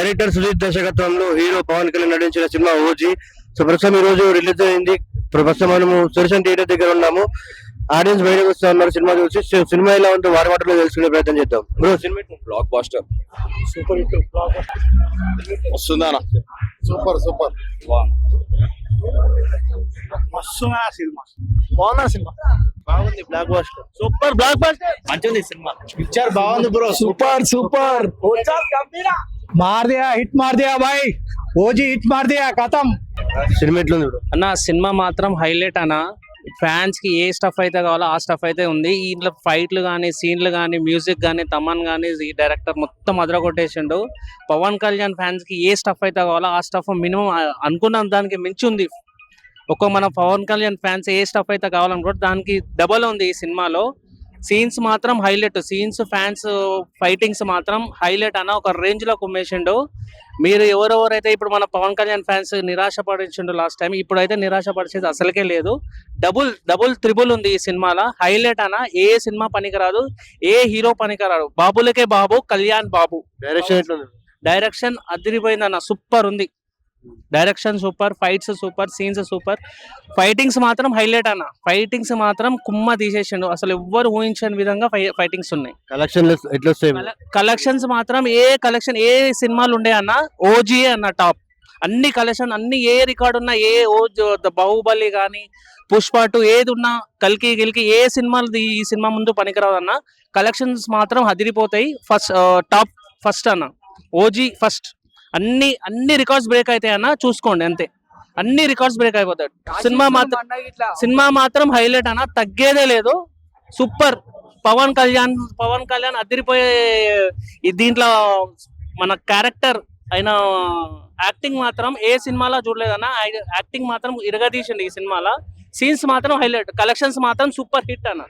Director Sujeeth దర్శకత్వంలో hero Pawan Kalyan నటించిన cinema OG. So ప్రస్తుతం ఈ రోజు రిలీజ్ అయింది. ప్రస్తుతం మనము సురేషన్ థియేటర్ దగ్గర ఉన్నాము. ఆడియన్స్ బయటకు వస్తా ఉన్నారు సినిమా చూసి. సినిమా ఎలా ఉందో వారి మాటలో తెలుసుకునే ప్రయత్నం చేద్దాం. బ్రో సినిమా blockbuster super hit blockbuster వస్తుందా సూపర్ సూపర్ మస్తున్నా సినిమా. బాగున్నా సినిమా. బాగుంది blockbuster super blockbuster మంచిగా సినిమా. పిక్చర్ బాగుంది బ్రో. సూపర్ సూపర్ మార్ దియా హిట్ మార్ దియా బాయ్ ఓజీ హిట్ మార్ దియా కథం సినిమా ఎట్లుంది అన్న సినిమా మాత్రం హైలైట్ అన్న. ఫ్యాన్స్కి ఏ స్టఫ్ అయితే కావాలో ఆ స్టఫ్ అయితే ఉంది. ఇంట్లో ఫైట్లు కానీ సీన్లు కానీ మ్యూజిక్ కానీ తమన్ కానీ ఈ డైరెక్టర్ మొత్తం అదర కొట్టేసిండు పవన్ కళ్యాణ్ ఫ్యాన్స్కి ఏ స్టఫ్ అయితే కావాలో ఆ స్టఫ్ మినిమం అనుకున్న దానికి మించి ఉంది. ఒక్కో మన పవన్ కళ్యాణ్ ఫ్యాన్స్ ఏ స్టఫ్ అయితే కావాలనుకుంటే దానికి డబల్ ఉంది ఈ సినిమాలో. సీన్స్ మాత్రం హైలైట్. సీన్స్ ఫ్యాన్స్ ఫైటింగ్స్ మాత్రం హైలైట్ అన్న ఒక రేంజ్లో కుమ్మేసిండు మీరు ఎవరెవరైతే ఇప్పుడు మన పవన్ కళ్యాణ్ ఫ్యాన్స్ నిరాశ పడించిండు లాస్ట్ టైం ఇప్పుడైతే నిరాశ పడిచేది అసలుకే లేదు. డబుల్ డబుల్ త్రిబుల్ ఉంది ఈ సినిమాలో. హైలైట్ అన్న ఏ సినిమా పనికిరాదు ఏ హీరో పనికిరాదు. బాబులకే బాబు కళ్యాణ్ బాబు. డైరెక్షన్ డైరెక్షన్ అదిరిపోయిందన్న సూపర్ ఉంది. Direction super fights super scenes super fightings మాత్రం హైలైట్ అన్న. ఫైటింగ్స్ మాత్రం కుమ్మ తీసేసిండు. అసలు ఎవ్వరు ఊహించని విధంగా ఫైటింగ్స్ ఉన్నాయి. కలెక్షన్? కలెక్షన్స్ మాత్రం ఏ కలెక్షన్ ఏ సినిమాలు ఉండే అన్న ఓజీ అన్న టాప్ అన్ని కలెక్షన్ అన్ని ఏ రికార్డ్ ఉన్నా ఏ ఓ బాహుబలి కానీ పుష్ప టూ ఏది ఉన్నా కల్కి గిల్కి ఏ సినిమాలు ఈ సినిమా ముందు పనికిరాదు అన్న కలెక్షన్స్ మాత్రం అదిరిపోతాయి. ఫస్ట్ టాప్ ఫస్ట్ అన్న. ఓజీ ఫస్ట్ అన్ని అన్ని రికార్డ్స్ బ్రేక్ అవుతాయి అన్న? చూసుకోండి అంతే. అన్ని రికార్డ్స్ బ్రేక్ అయిపోతాయి. సినిమా మాత్రం సినిమా మాత్రం హైలైట్ అన్న? తగ్గేదే లేదు. సూపర్. పవన్ కళ్యాణ్ పవన్ కళ్యాణ్ అదిరిపోయే ఈ దీంట్లో మన క్యారెక్టర్ అయిన యాక్టింగ్ మాత్రం ఏ సినిమాలో చూడలేదన్న? యాక్టింగ్ మాత్రం ఇరగదీసిండు ఈ సినిమాలో. సీన్స్ మాత్రం హైలైట్ కలెక్షన్స్ మాత్రం సూపర్ హిట్ అన్న.